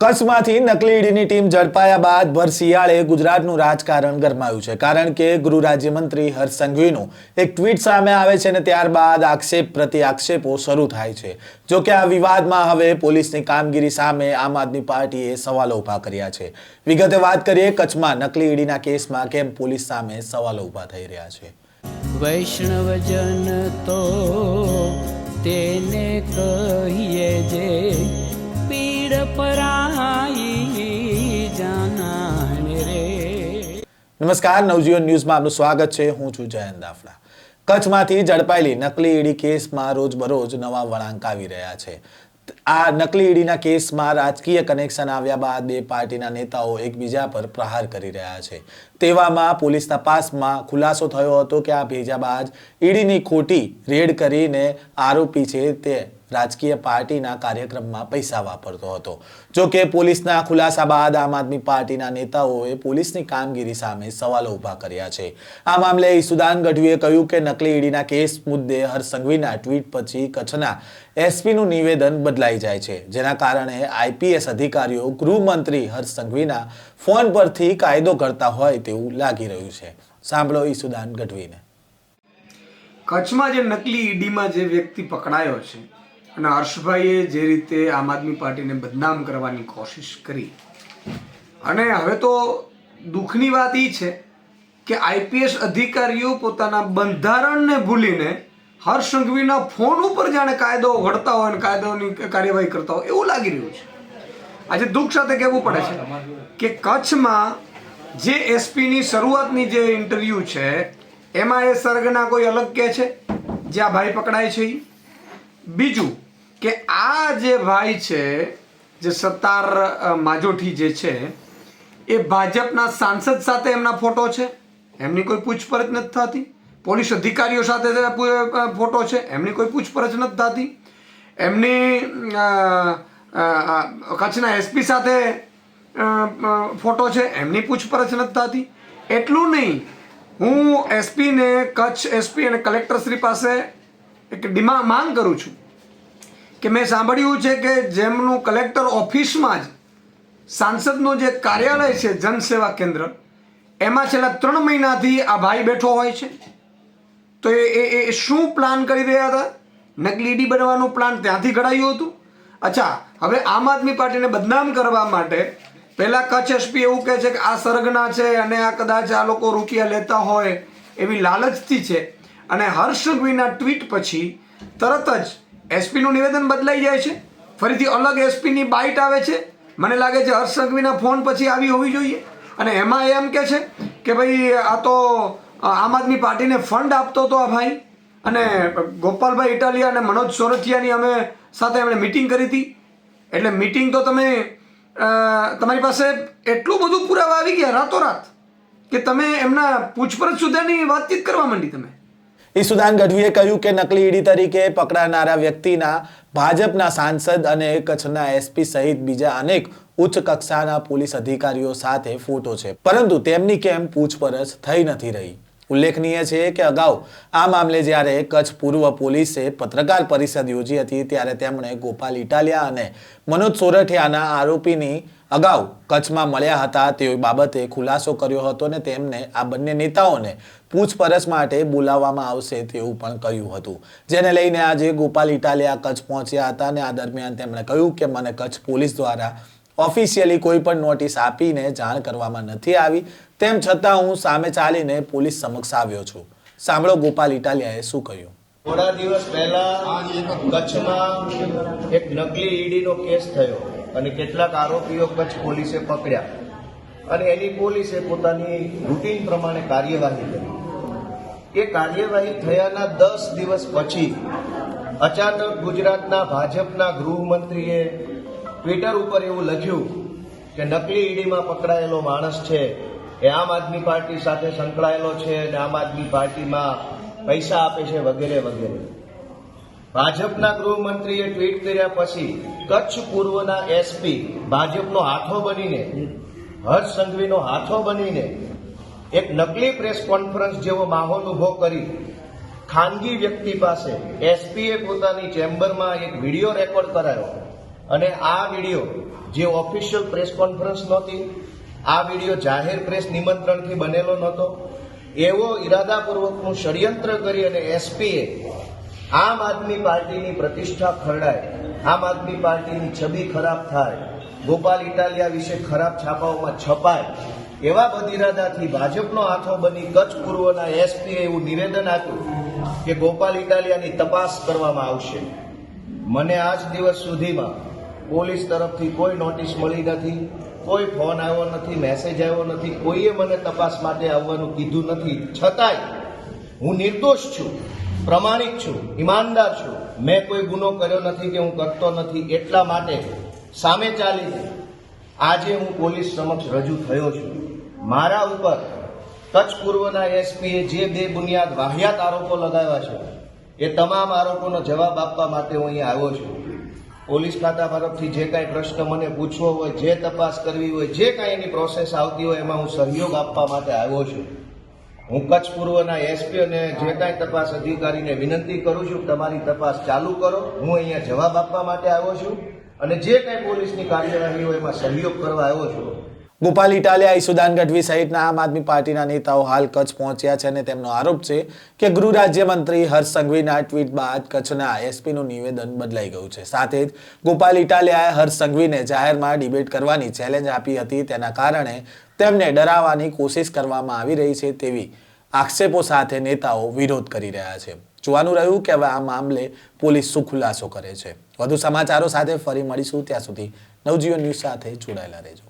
કચ્છમાંથી નકલી ઈડીની ટીમ ઝડપાયા બાદ ભર શિયાળે ગુજરાતનું રાજકારણ ગરમાયું છે. કારણ કે ગૃહ રાજ્યમંત્રી હર્ષ સંઘવીનું એક ટ્વીટ સામે આવે છે અને ત્યારબાદ આક્ષેપ પ્રતિ આક્ષેપો શરૂ થાય છે. જો કે આ વિવાદમાં હવે પોલીસની કામગીરી સામે આમ આદમી પાર્ટીએ સવાલો ઊભા કર્યા છે. વિગતે વાત કરીએ, કચ્છમાં નકલી ઈડીના કેસમાં કેમ પોલીસ સામે સવાલો ઊભા થઈ રહ્યા છે? વૈષ્ણવજન તો તેને કહીએ જે પીડ નમસ્કાર, નવજીવન ન્યૂઝમાં આપનું સ્વાગત છે. હું છું જયંત દાફડા. કચ્છમાંથી ઝડપાયેલી નકલી ઈડી કેસમાં રોજબરોજ નવા વળાંક આવી રહ્યા છે. આ નકલી ઈડીના કેસમાં રાજકીય કનેક્શન આવ્યા બાદ બે પાર્ટીના નેતાઓ એકબીજા પર પ્રહાર કરી રહ્યા છે. તેવામાં પોલીસ તપાસમાં ખુલાસો થયો હતો કે આ ભેજાબાજ ઈડીની ખોટી રેડ કરીને આરોપી છે તે રાજકીય પાર્ટીના કાર્યક્રમમાં પૈસા વાપરતો હતો. જો કે પોલીસના ખુલાસા બાદ આમ આદમી પાર્ટીના નેતાઓએ પોલીસની કામગીરી સામે સવાલો ઊભા કર્યા છે. આ મામલે ઈસુદાન ગઢવીએ કહ્યું કે નકલી ઈડીના કેસ મુદ્દે હરસંઘવીના ટ્વીટ પછી કચ્છના એસપીનું નિવેદન બદલાઈ જાય છે. જેના કારણે આઈપીએસ અધિકારીઓ ગૃહમંત્રી હર્ષ સંઘવીના ફોન પરથી કાયદો કરતા હોય તેવું લાગી રહ્યું છે. સાંભળો ઈસુદાન ગઢવીને. કચ્છમાં જે નકલી ઈડીમાં જે વ્યક્તિ પકડાયો છે અને હર્ષભાઈએ જે રીતે આમ આદમી પાર્ટીને બદનામ કરવાની કોશિશ કરી, અને હવે તો દુઃખની વાત એ છે કે આઈપીએસ અધિકારીઓ પોતાના બંધારણને ભૂલીને હર્ષ સંઘવીના ફોન ઉપર જાણે કાયદો ઘડતા હોય અને કાયદોની કાર્યવાહી કરતા હોય, એવું લાગી રહ્યું છે આજે દુઃખ સાથે કહેવું પડે છે કે કચ્છમાં જે એસપીની શરૂઆતની જે ઇન્ટરવ્યૂ છે, એમાં એ સર્ગના કોઈ અલગ કહે છે જે આ ભાઈ પકડાય છે ઈ. બીજું કે આ જે ભાઈ છે, જે સત્તાર માજોઠી જે છે, એ ભાજપના સાંસદ સાથે એમના ફોટો છે? એમની કોઈ પૂછપરછ નથી થતી? પોલીસ અધિકારીઓ સાથે ફોટો છે? એમની કોઈ પૂછપરછ નથી થતી? એમની કચ્છના એસપી સાથે ફોટો છે? એમની પૂછપરછ નથી થતી? એટલું નહીં. હું એસપીને, કચ્છ એસપી અને કલેક્ટરશ્રી પાસે એક ડિમાન્ડ માંગ કરું છું કે મેં સાંભળ્યું છે કે જેમનું કલેક્ટર ઓફિસમાં જ સાંસદનું જે કાર્યાલય છે જનસેવા કેન્દ્ર, એમાં છેલ્લા ત્રણ મહિનાથી આ ભાઈ બેઠો હોય છે. તો એ એ- શું પ્લાન કરી રહ્યા હતા? નકલી ઈડી બનવાનું પ્લાન ત્યાંથી ઘડાયું હતું? અચ્છા, હવે આમ આદમી પાર્ટીને બદનામ કરવા માટે પહેલાં કચ્છ એસપી એવું કહે છે કે આ સરગના છે અને આ કદાચ આ લોકો રૂપિયા લેતા હોય એવી લાલચથી છે. અને હર્ષ સંઘવીના ટ્વીટ પછી તરત જ એસપીનું નિવેદન બદલાઈ જાય છે. ફરીથી અલગ એસપીની બાઇટ આવે છે. મને લાગે છે હર્ષ સંઘવીના ફોન પછી આવી હોવી જોઈએ. અને એમાં એમ કે છે કે ભાઈ, આ તો આમ આદમી પાર્ટીને ફંડ આપતો હતો આ ભાઈ. અને ગોપાલભાઈ ઇટાલિયા અને મનોજ સોરઠિયાની અમે સાથે એમણે મિટિંગ કરી હતી. એટલે મિટિંગ તો તમે તમારી પાસે એટલું બધું પુરાવા આવી ગયા રાતોરાત કે તમે એમના પૂછપરછ સુધાની વાતચીત કરવા માંડી તમે. ઈસુદાન ગઢવીએ કહ્યું કે નકલી ઈડી તરીકે પકડાનારા વ્યક્તિના ભાજપના સાંસદ અને કચ્છના એસપી સહિત બીજા અનેક ઉચ્ચ કક્ષાના પોલીસ અધિકારીઓ સાથે ફોટો છે. પરંતુ તેમની કેમ પૂછપરછ થઈ નથી રહી? ઉલ્લેખનીય છે કે અગાઉ આ મામલે જ્યારે કચ્છ પૂર્વ પોલીસે પત્રકાર પરિષદ યોજી હતી ત્યારે તેમણે ગોપાલ ઇટાલિયા અને મનોજ સોરઠિયાના આરોપીની અગાઉ કચ્છમાં મળ્યા હતા તે બાબતે ખુલાસો કર્યો હતો અને તેમને આ બંને નેતાઓને પૂછપરછ માટે બોલાવવામાં આવશે તેવું પણ કહ્યું હતું. જેને લઈને આજે ગોપાલ ઇટાલિયા કચ્છ પહોંચ્યા હતા અને આ દરમિયાન તેમણે કહ્યું કે મને કચ્છ પોલીસ દ્વારા ઓફિશિયલી કોઈ પણ નોટિસ આપીને જાણ કરવામાં નથી આવી. તેમ છતાં હું સામે ચાલીને પોલીસ સમક્ષ આવ્યો છું. સાંભળો ગોપાલ ઇટાલિયાએ શું કહ્યું. થોડા દિવસ પહેલા કચ્છમાં એક નકલી ઈડીનો કેસ થયો અને કેટલાક આરોપીઓ કચ્છ પોલીસે પકડ્યા. અને એની પોલીસે પોતાની રૂટીન પ્રમાણે કાર્યવાહી કરી. એ કાર્યવાહી થયાના દસ દિવસ પછી અચાનક ગુજરાતના ભાજપના ગૃહમંત્રીએ ટ્વિટર ઉપર એવું લખ્યું કે નકલી ઈડીમાં પકડાયેલો માણસ છે એ આમ આદમી પાર્ટી સાથે સંકળાયેલો છે અને આમ આદમી પાર્ટીમાં પૈસા આપે છે વગેરે વગેરે. ભાજપના ગૃહમંત્રીએ ટ્વીટ કર્યા પછી કચ્છ પૂર્વના એસપી ભાજપનો હાથો બનીને, હર્ષ સંઘવીનો હાથો બનીને એક નકલી પ્રેસ કોન્ફરન્સ જેવો માહોલ ઊભો કરી ખાનગી વ્યક્તિ પાસે એસપીએ પોતાની ચેમ્બરમાં એક વીડિયો રેકોર્ડ કરાયો. અને આ વીડિયો જે ઓફિશિયલ પ્રેસ કોન્ફરન્સ નહોતી આ વીડિયો જાહેર પ્રેસ નિમંત્રણથી બનેલો નહોતો. એવો ઈરાદાપૂર્વકનું ષડયંત્ર કરી અને એસપીએ આમ આદમી પાર્ટીની પ્રતિષ્ઠા ખરડાય, આમ આદમી પાર્ટીની છબી ખરાબ થાય, ગોપાલ ઇટાલિયા વિશે ખરાબ છાપાઓમાં છપાય, એવા બદઇરાદાથી ભાજપનો હાથો બની કચ્છ પૂર્વના એસપીએ એવું નિવેદન આપ્યું કે ગોપાલ ઇટાલિયાની તપાસ કરવામાં આવશે. મને આજ દિવસ સુધીમાં પોલીસ તરફથી કોઈ નોટિસ મળી નથી. કોઈ ફોન આવ્યો નથી મેસેજ આવ્યો નથી, કોઈએ મને તપાસ માટે આવવાનું કીધું નથી. છતાંય હું નિર્દોષ છું, પ્રમાણિક છું, ઈમાનદાર છું. મેં કોઈ ગુનો કર્યો નથી કે હું કરતો નથી, એટલા માટે સામે ચાલીને આજે હું પોલીસ સમક્ષ રજૂ થયો છું. મારા ઉપર કચ્છ પૂર્વના એસપીએ જે બે બુનિયાદ વાહિયાત આરોપો લગાવ્યા છે, એ તમામ આરોપોનો જવાબ આપવા માટે હું અહીંયા આવ્યો છું. પોલીસ ખાતા તરફથી જે કાંઈ પ્રશ્ન મને પૂછવો હોય, જે તપાસ કરવી હોય, જે કાંઈ એની પ્રોસેસ આવતી હોય, એમાં હું સહયોગ આપવા માટે આવ્યો છું. હું કચ્છ પૂર્વના એસપી અને જે કાંઈ તપાસ અધિકારીને વિનંતી કરું છું, તમારી તપાસ ચાલુ કરો. હું અહીંયા જવાબ આપવા માટે આવ્યો છું અને જે કાંઈ પોલીસની કાર્યવાહી હોય, એમાં સહયોગ કરવા આવ્યો છું. ગોપાલ ઇટાલિયા, ઈસુદાન ગઢવી સહિતના આમ આદમી પાર્ટીના નેતાઓ હાલ કચ્છ પહોંચ્યા છે અને તેમનો આરોપ છે કે ગૃહ રાજ્યમંત્રી હર્ષ સંઘવીના ટ્વીટ બાદ કચ્છના એસપીનું નિવેદન બદલાઈ ગયું છે. સાથે જ ગોપાલ ઇટાલિયાએ હર્ષ સંઘવીને જાહેરમાં ડિબેટ કરવાની ચેલેન્જ આપી હતી. તેના કારણે તેમને ડરાવવાની કોશિશ કરવામાં આવી રહી છે તેવી આક્ષેપો સાથે નેતાઓ વિરોધ કરી રહ્યા છે. જોવાનું રહ્યું કે હવે આ મામલે પોલીસ શું ખુલાસો કરે છે. વધુ સમાચારો સાથે ફરી મળીશું. ત્યાં સુધી નવજીવન ન્યૂઝ સાથે જોડાયેલા રહેજો.